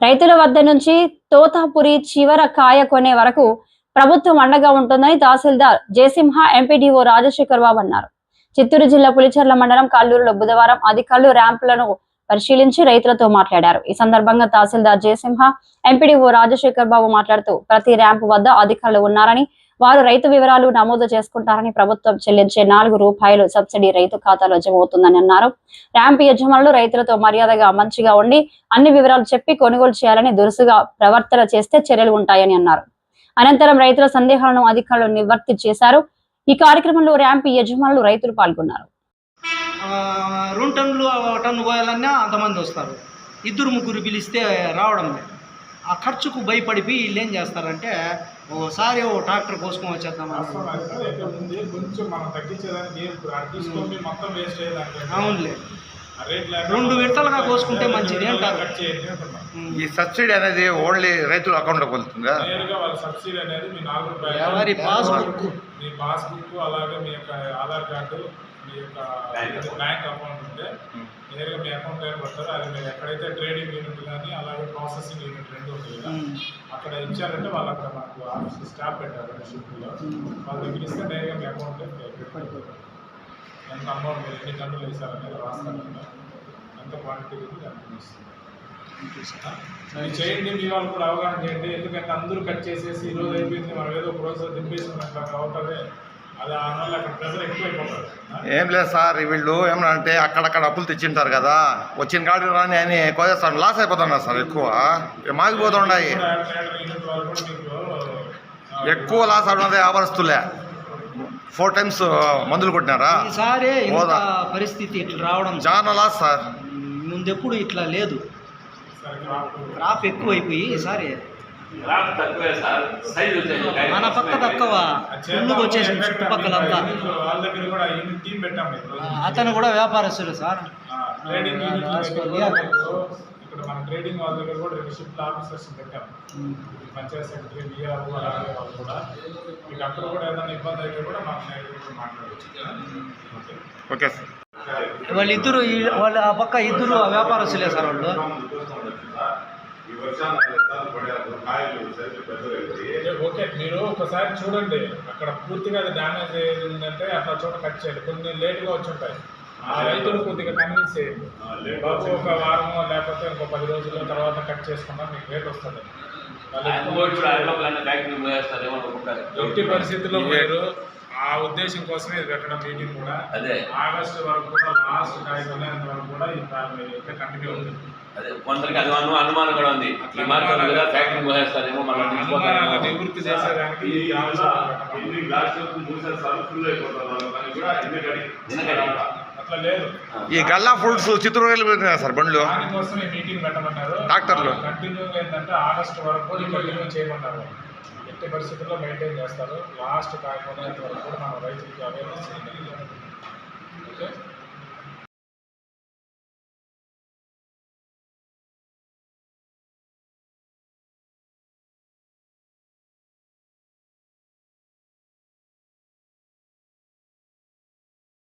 రైతుల వద్ద నుంచి తోతాపురి చివర కాయ కొనే వరకు ప్రభుత్వం అండగా ఉంటుందని తహసీల్దార్ జయసింహ ఎంపీడీఓ రాజశేఖర్ బాబు అన్నారు. చిత్తూరు జిల్లా పులిచెర్ల మండలం కల్లూరులో బుధవారం అధికారులు ర్యాంపులను పరిశీలించి రైతులతో మాట్లాడారు. ఈ సందర్భంగా తహసీల్దార్ జయసింహ ఎంపీడీఓ రాజశేఖర్ బాబు మాట్లాడుతూ ప్రతి ర్యాంపు వద్ద అధికారులు ఉన్నారని వారు రైతు వివరాలు నమోదు చేసుకుంటారని ప్రభుత్వం చెల్లించే నాలుగు రూపాయలు సబ్సిడీ రైతు ఖాతాలో జమ అవుతుందని అన్నారు. ర్యాంప్ యజమానులు రైతులతో మర్యాదగా మంచిగా ఉండి అన్ని వివరాలు చెప్పి కొనుగోలు చేయాలని దురుసుగా ప్రవర్తన చేస్తే చర్యలు ఉంటాయని అన్నారు. అనంతరం రైతుల సందేహాలను అధికారులు నివర్తి చేశారు. ఈ కార్యక్రమంలో ర్యాంప్ యజమానులు రైతులు పాల్గొన్నారు. రెండు టన్నులు టన్ను పోయాలన్నా అంతమంది వస్తారు. ఇద్దరు ముగ్గురు పిలిస్తే రావడం లేదు. ఆ ఖర్చుకు భయపడిపోయి వీళ్ళు ఏం చేస్తారంటే ఓసారి ఓ ట్రాక్టర్ కోసుకొని వచ్చేద్దాం అవునులే. రెండు విడతలుగా కోసుకుంటే మంచిది అంటారు. ఈ సబ్సిడీ అనేది ఓన్లీ రైతుల అకౌంట్లోకి వెళ్తుందా నేరుగా వాళ్ళ సబ్సిడీ అనేది మీ నాలుగు రూపాయలు. ఎవరి పాస్బుక్? మీ పాస్బుక్ అలాగే మీ యొక్క ఆధార్ కార్డు మీ యొక్క బ్యాంక్ అకౌంట్ ఉంటే నేరుగా మీ అకౌంట్లో పడతారు. అది మీరు ఎక్కడైతే ట్రేడింగ్ యూనిట్ కానీ అలాగే ప్రాసెసింగ్ యూనిట్ రెండు ఉంటుంది కదా. అక్కడ ఇచ్చారంటే వాళ్ళు అక్కడ మనకు ఆఫీస్ స్టాఫ్ పెట్టారు షిప్లో వాళ్ళ దగ్గర ఇస్తే నేరుగా మీ అకౌంట్ ఎంత అమౌంట్ మీరు ఎన్ని టన్నులు వేసారనేది రాస్తారు. ఎంత క్వాంటిటీ ఉంది ఇస్తుంది అది చేయండి మీ వాళ్ళు కూడా అవగాహన చేయండి. ఎందుకంటే అందరూ కట్ చేసేసి ఈ రోజు అయిపోయింది మనం ఏదో ఒక రోజు దింపేసుకున్నట్లు అట్లా అవుతుంది ఏం లేదు సార్ వీళ్ళు ఏమన్నా అక్కడక్కడ అప్పులు తెచ్చింటారు కదా వచ్చిన కాడికి రాని అని కొద్దిస్తాను లాస్ అయిపోతున్నారు సార్ ఎక్కువ. ఆ, ఎక్కువ లాస్ అవడం వ్యాపారస్తులే ఫోర్ టైమ్స్ మందులు కొట్టినారా. పరిస్థితి ఇట్లా రావడం చాలా లాస్ సార్. ముందెప్పుడు ఇట్లా లేదు. సరే క్రాప్. క్రాప్ ఎక్కువైపోయి ఈసారి గ్రామ్ తక్కువే సార్. సైజ్ వచ్చేది మన పక్క తక్కువ ఫుల్గా వచ్చేసింది చుట్టుపక్కలంతా వాళ్ళ దగ్గర కూడా టీం పెట్టాం. అతను కూడా వ్యాపారస్తుడు సార్. ట్రేడింగ్ ఇక్కడ మన ట్రేడింగ్ వాళ్ళ దగ్గర కూడా రెండు షిఫ్ట్ ఆఫీసర్స్ పెట్టాం. పంచాయత్ సెక్రటరీ విఆర్ఓ అలాగే వాళ్ళు కూడా. మీకు అక్కడ కూడా ఏదైనా ఇబ్బంది అయితే కూడా మాకు మాట్లాడవచ్చు. ఓకే. ఓకే. సార్ వాళ్ళిద్దరు వాళ్ళ ఆ పక్క ఇద్దరు వ్యాపారస్తులే సార్ వాళ్ళు. పడారు కాయలు ఓకే మీరు ఒకసారి చూడండి. అక్కడ పూర్తిగా అది డ్యామేజ్ అయ్యిందంటే అట్లా చోట కట్ చేయాలి కొన్ని లేట్గా వచ్చి ఉంటాయి. ఆ రైతులు కొద్దిగా కన్విన్స్ చేయండి. బాబు ఒక వారమో లేకపోతే ఇంకో పది రోజుల తర్వాత కట్ చేసుకున్నా మీకు రేట్ వస్తుంది. ఎట్టి పరిస్థితుల్లో మీరు ఆ ఉద్దేశం కోసమే ఇది పెట్టడం మీటింగ్ కూడా. అదే. ఆగస్టు వరకు కూడా లాస్ట్ కాయ కొనేంత వరకు కూడా ఈ కంటిన్యూ ఉంటుంది అదే కొందరికి అది అను అనుమానం కూడా ఉంది. ఈ మార్కెట్ కదా ఫ్యాక్టరీ పోయేస్తారేమో మనం నివృత్తి చేసేదానికి ఈ గల్లా ఫ్రూట్స్ చిత్తూరు సార్ బండ్లు? దానికోసం ఈ మీటింగ్ పెట్టమన్నారు డాక్టర్లు. కంటిన్యూగా ఏంటంటే ఆగస్ట్ వరకు కంటిన్యూ చేయమన్నారు ఎట్టి పరిస్థితుల్లో మెయింటైన్ చేస్తారు. లాస్ట్ కాకపోతే వరకు కూడా మనం రైతులకి అవేర్నెస్ ఓకే